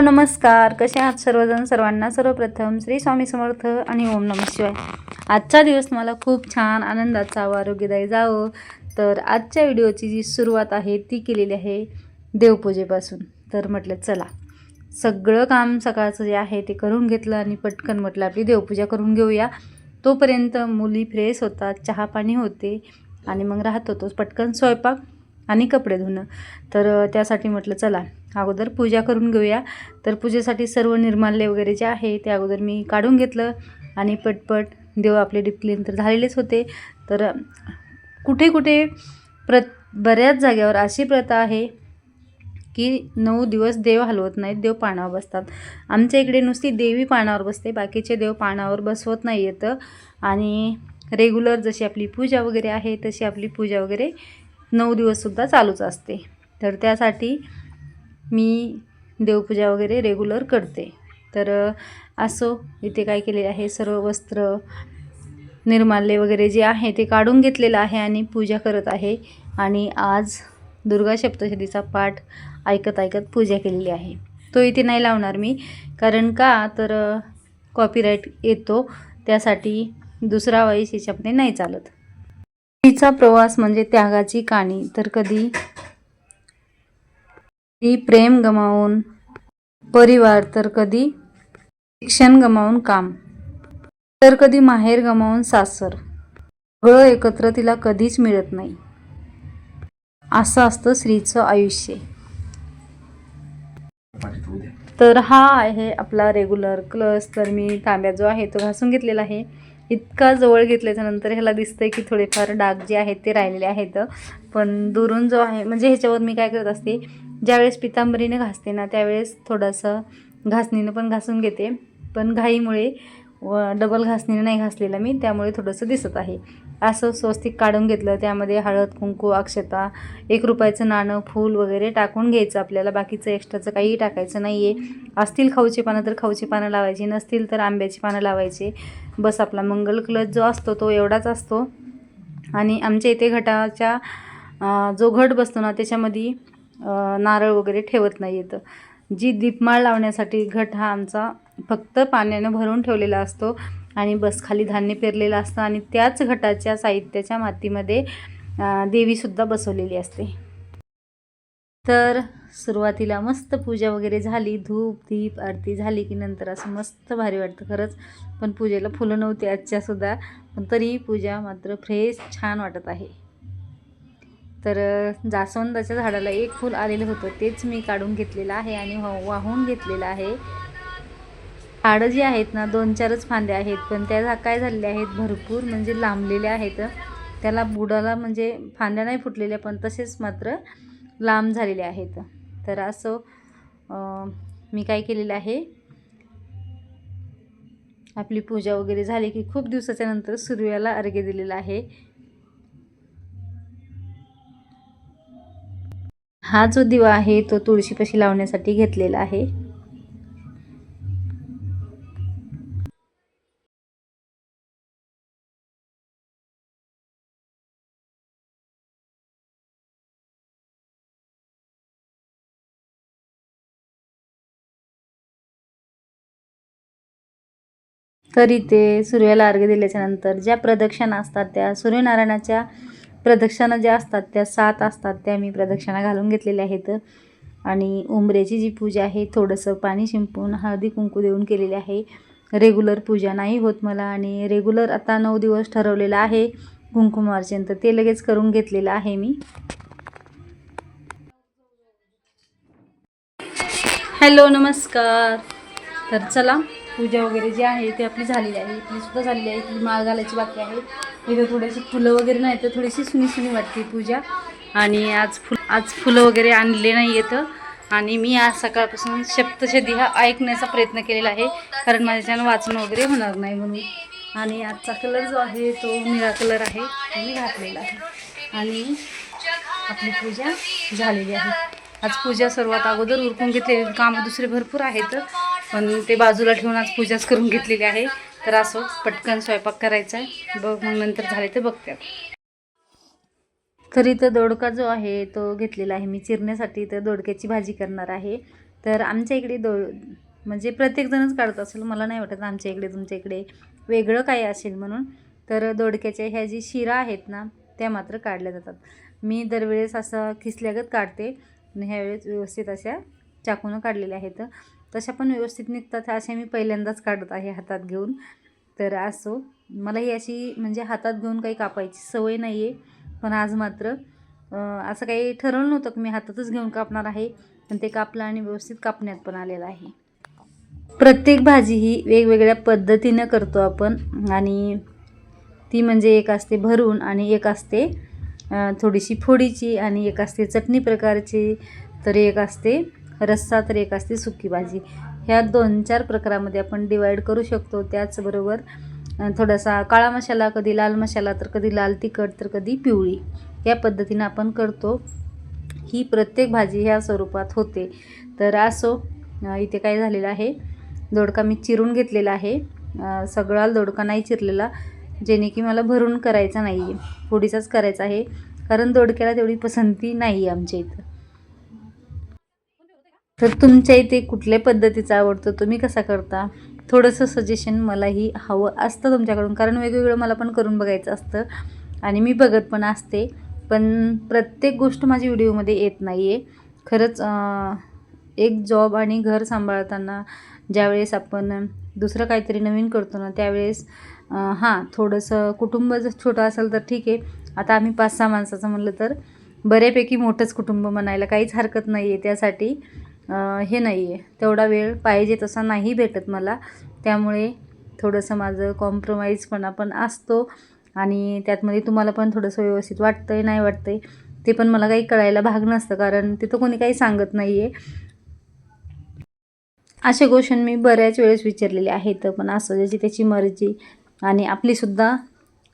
नमस्कार. कसे आहात सर्वजण? सर्वांना सर्वप्रथम श्री स्वामी समर्थ आणि ओम नम शिवाय. आजचा दिवस मला खूप छान आनंदाचा व आरोग्यदायी जावं. तर आजच्या व्हिडिओची जी सुरुवात आहे ती केलेली आहे देवपूजेपासून. तर म्हटलं चला. सगळं काम सकाळचं जे आहे ते करून घेतलं आणि पटकन म्हटलं आपली देवपूजा करून घेऊया. तोपर्यंत मुली फ्रेश होतात चहा पाणी होते आणि मग राहत होतो. पटकन स्वयंपाक आणि कपडे धुणं. तर त्यासाठी म्हटलं चला. अगोदर पूजा करून घेऊया. तर पूजेसाठी सर्व निर्माल्य वगैरे जे आहे ते अगोदर मी काढून घेतलं आणि पटपट देव आपले डीप क्लीन तर झालेलेच होते. तर कुठे कुठे प्र बऱ्याच जाग्यावर अशी प्रथा आहे की नऊ दिवस देव हलवत नाहीत देव पानावर बसतात. आमच्या इकडे नुसती देवी पानावर बसते बाकीचे देव पानावर बसवत नाही येतं. आणि रेग्युलर जशी आपली पूजा वगैरे आहे तशी आपली पूजा वगैरे नऊ दिवससुद्धा चालूच असते. तर त्यासाठी मी देवपूजा वगैरे रेग्युलर करते. तर असो इथे काय केलेले आहे सर्व वस्त्र निर्माल्य वगैरे जे आहे ते काढून घेतलेलं आहे आणि पूजा करत आहे. आणि आज दुर्गा सप्तशतीचा पाठ ऐकत ऐकत पूजा केलेली आहे. तो इथे नाही लावणार मी कारण का? तर कॉपीराईट येतो त्यासाठी दुसरा वॉईस हिच्यामध्ये नाही चालत. तिचा प्रवास म्हणजे त्यागाची काणी. तर कधी ती प्रेम गमावून परिवार तर कधी शिक्षण गमावून काम तर कधी माहेर गमावून सासर. सगळं एकत्र तिला कधीच मिळत नाही. असं असतं स्त्रीचं आयुष्य. तर हा आहे आपला रेग्युलर क्लस तर मी तांब्या जो आहे तो घासून घेतलेला आहे. इतका जवळ घेतल्याच्या नंतर ह्याला दिसतंय की थोडेफार डाग जे आहेत ते राहिलेले आहेत. पण दुरून जो आहे म्हणजे ह्याच्यावर मी काय करत असते ज्यावेळेस पितांबरीने घासते ना त्यावेळेस थोडंसं घासणीनं पण घासून घेते. पण घाईमुळे व डबल घासणीने नाही घासलेला मी त्यामुळे थोडंसं दिसत आहे. असं स्वस्तिक काढून घेतलं त्यामध्ये हळद कुंकू अक्षता एक रुपयाचं नाणं फूल वगैरे टाकून घ्यायचं आपल्याला. बाकीचं एक्स्ट्राचं काहीही टाकायचं नाही आहे असतील खाऊची पानं तर खाऊची पानं लावायची नसतील तर आंब्याची पानं लावायची. बस आपला मंगल कलश जो असतो तो एवढाच असतो. आणि आमच्या इथे घटाच्या जो घट बसतो ना त्याच्यामध्ये नारळ वगैरे ठेवत नाही येतं. जी दीपमाळ लावण्यासाठी घट हा आमचा फक्त पाण्यानं भरून ठेवलेला असतो आणि बस खाली धान्य पेरलेलं असतं आणि त्याच घटाच्या साहित्याच्या मातीमध्ये देवीसुद्धा बसवलेली असते. तर सुरुवातीला मस्त पूजा वगैरे झाली. धूप दीप आरती झाली की नंतर असं मस्त भारी वाटतं खरंच. पण पूजेला फुलं नव्हती आजच्यासुद्धा पण तरी पूजा मात्र फ्रेश छान वाटत आहे. तर जास्वंदाच्या झाडाला एक फूल आलेलं होतं. तेच मी काढून घेतलेलं आहे आणि वाहून घेतलेलं आहे. झाडं जी आहेत ना दोन चारच फांद्या आहेत. पण त्या झा- काय झालेल्या आहेत? भरपूर म्हणजे लांबलेल्या आहेत. त्याला बुडाला म्हणजे फांद्या नाही फुटलेल्या पण तसेच मात्र लांब झालेले आहेत. तर असं मी काय केलेलं आहे आपली पूजा वगैरे झाली की खूप दिवसाच्या नंतर सूर्याला अर्घ्य दिलेला आहे. हा जो दिवा आहे तो तुळशीपाशी लावण्यासाठी घेतलेला आहे. तरी ते सूर्याला अर्घ्य दिल्याच्या नंतर ज्या प्रदक्षिणा असतात त्या सूर्यनारायणाच्या प्रदक्षिणा ज्या असतात त्या सात असतात त्या मी प्रदक्षिणा घालून घेतलेल्या आहेत. आणि उंबऱ्याची जी पूजा आहे थोडंसं पाणी शिंपून हळदी कुंकू देऊन केलेली आहे. रेग्युलर पूजा नाही होत मला आणि रेग्युलर आता नऊ दिवस ठरवलेलं आहे. कुंकुमार्चन तर ते लगेच करून घेतलेलं आहे मी. हॅलो नमस्कार. तर चला पूजा वगैरे जी आहे ती आपली झालेली आहे. इथली सुद्धा झालेली आहे. इथली माळ घालायची बाकी आहे. इथं थोडीशी फुलं वगैरे नाही तर थोडीशी सुनी सुनी वाटते पूजा. आणि आज फुल आज फुलं वगैरे आणले नाही येतं. आणि मी आज सकाळपासून सप्तशदी हा ऐकण्याचा प्रयत्न केलेला आहे. कारण माझ्याच्यानं वाचन वगैरे होणार नाही म्हणून. आणि आजचा कलर जो आहे तो निळा कलर आहे. तो मी घातलेला आहे. आणि आपली पूजा झालेली आहे. आज पूजा सर्वात अगोदर उरकून घेतलेली. कामं दुसरे भरपूर आहेत. पण ते बाजूला ठेवून आज पूजाच करून घेतलेली आहे. तर असं पटकन स्वयंपाक करायचा आहे. बघ मग नंतर झाले तर बघतात तर इथं दोडका जो आहे तो घेतलेला आहे मी चिरण्यासाठी. तर दोडक्याची भाजी करणार आहे. तर आमच्या इकडे दो म्हणजे प्रत्येकजणच काढत असेल. मला नाही वाटत आमच्या इकडे तुमच्या इकडे वेगळं काही असेल म्हणून. तर दोडक्याच्या ह्या जी शिरा आहेत ना त्या मात्र काढल्या जातात. मी दरवेळेस असं खिसल्यागत काढते. आणि ह्यावेळेस व्यवस्थित अशा चाकूनं काढलेल्या आहेत. तशा पण व्यवस्थित निघतात अशा मी पहिल्यांदाच काढत आहे हातात घेऊन. तर असो मला ही अशी म्हणजे हातात घेऊन काही कापायची सवय नाही आहे पण आज मात्र असं काही ठरवलं नव्हतं की मी हातातच घेऊन कापणार आहे पण ते कापलं आणि व्यवस्थित कापण्यात पण आलेलं आहे. प्रत्येक भाजी ही वेगवेगळ्या पद्धतीनं करतो आपण आणि ती म्हणजे एक असते भरून आणि एक असते थोडीशी फोडीची आणि एक असते चटणी प्रकारची तर एक असते रस्सा तर एक असते सुकी भाजी ह्या दोन चार प्रकारामध्ये आपण डिवाईड करू शकतो. त्याचबरोबर थोडासा काळा मसाला कधी लाल मसाला तर कधी लाल तिखट तर कधी पिवळी. या पद्धतीनं आपण करतो. ही प्रत्येक भाजी ह्या स्वरूपात होते. तर असो इथे काय झालेलं आहे. दोडका मी चिरून घेतलेला आहे. सगळा दोडका नाही चिरलेला जेणे की मला भरून करायचा नाही आहे फोडीचाच करायचा आहे. कारण दोडक्याला तेवढी पसंती नाही आहे आमच्या इथं. तर तुमच्या इथे कुठल्या पद्धतीचा आवडतो? तुम्ही कसा करता? थोडंसं सजेशन मलाही हवं असतं तुमच्याकडून. कारण वेगवेगळं मला पण करून बघायचं असतं. आणि मी बघत पण असते. पण प्रत्येक गोष्ट माझी व्हिडिओमध्ये येत नाही आहे खरंच एक जॉब आणि घर सांभाळताना ज्यावेळेस आपण दुसरं काहीतरी नवीन करतो ना त्यावेळेस हां थोडंसं कुटुंब जर छोटं असेल तर ठीक आहे. आता आम्ही पाच सहा माणसाचं म्हणलं तर बऱ्यापैकी मोठंच कुटुंब म्हणायला काहीच हरकत नाही आहे त्यासाठी. हे नाही आहे तेवढा वेळ पाहिजे तसा नाही भेटत मला. त्यामुळे थोडंसं माझं कॉम्प्रोमाइजपणा पण असतो. आणि त्यातमध्ये तुम्हाला पण थोडंसं व्यवस्थित वाटतं आहे नाही वाटतं आहे ते पण मला काही कळायला भाग नसतं. कारण तिथं कोणी काही सांगत नाही आहे असे क्वेश्चन मी बऱ्याच वेळेस विचारलेले आहेत. पण असं ज्याची त्याची मर्जी आणि आपलीसुद्धा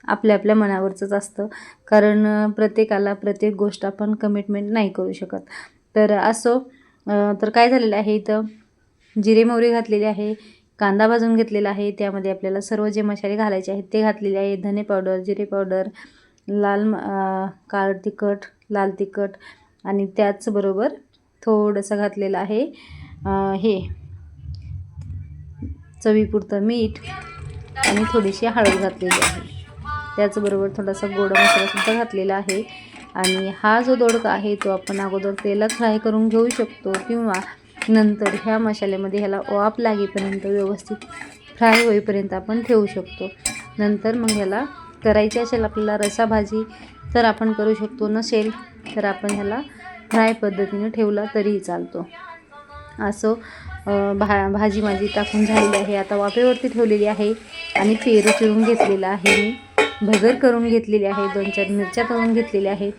आपल्या आपल्या मनावरचंच असतं. कारण प्रत्येकाला प्रत्येक गोष्ट आपण कमिटमेंट नाही करू शकत. तर असो तर काय झालेलं आहे इथं? जिरे मोहरी घातलेली आहे कांदा भाजून घेतलेला आहे त्यामध्ये आपल्याला सर्व जे मसाले घालायचे आहेत ते घातलेले आहे. धने पावडर जिरे पावडर लाल म- काळ तिखट लाल तिखट आणि त्याचबरोबर थोडंसं घातलेलं आहे हे चवीपुरतं मीठ आणि थोडीशी हळद घातलेली आहे. त्याचबरोबर थोडासा गोड मसालासुद्धा घातलेला आहे. आणि हा जो दोडका आहे तो आपण अगोदर तेलात फ्राय करून घेऊ शकतो किंवा नंतर ह्या मसाल्यामध्ये ह्याला वाफ लागेपर्यंत व्यवस्थित फ्राय होईपर्यंत आपण ठेवू शकतो. नंतर मग ह्याला करायची असेल आपल्याला रसा भाजी तर आपण करू शकतो. नसेल तर आपण ह्याला फ्राय पद्धतीने ठेवला तरीही चालतो. असं भा भाजी माझी टाकून झालेली आहे. आता वाफेवरती ठेवलेली आहे आणि पेरू चिरून घेतलेला आहे मी. भगर करून घेतलेली आहे. दोन चार मिरच्या तळून घेतलेल्या आहेत.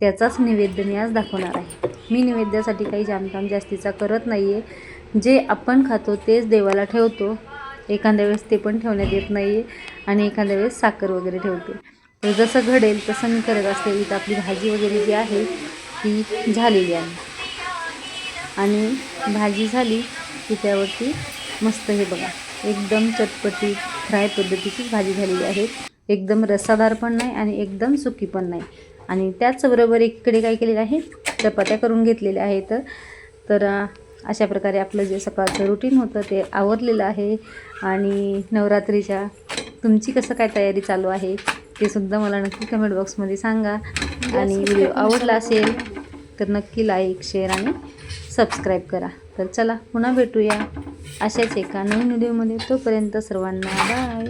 त्याचाच नैवेद्य मी आज दाखवणार आहे. मी नैवेद्यासाठी काही जामकाम जास्तीचा करत नाही आहे जे आपण खातो तेच देवाला ठेवतो. एखाद्या वेळेस ते पण ठेवण्यात येत नाही आहे आणि एखाद्या वेळेस साखर वगैरे ठेवते. तर जसं घडेल तसं मी करत असते. इथं आपली भाजी वगैरे जी आहे ती झालेली आहे. आणि भाजी झाली की त्यावरती मस्त हे बघा. एकदम चटपटी फ्राय पद्धतीचीच भाजी झालेली आहे. एकदम रसादार पण नाही आणि एकदम सुकी पण नाही. आणि त्याचबरोबर इकडे काय केलेलं आहे? चपात्या करून घेतलेल्या आहेत. तर अशा प्रकारे आपलं जे सकाळचं रुटीन होतं ते आवरलेलं आहे. आणि नवरात्रीच्या तुमची कसं काय तयारी चालू आहे? ते सुद्धा मला नक्की कमेंट बॉक्समध्ये सांगा. आणि व्हिडिओ आवडला असेल तर नक्की लाईक शेअर आणि सबस्क्राईब करा. तर चला पुन्हा भेटूया अशाच एका नवीन व्हिडिओमध्ये तोपर्यंत सर्वांना बाय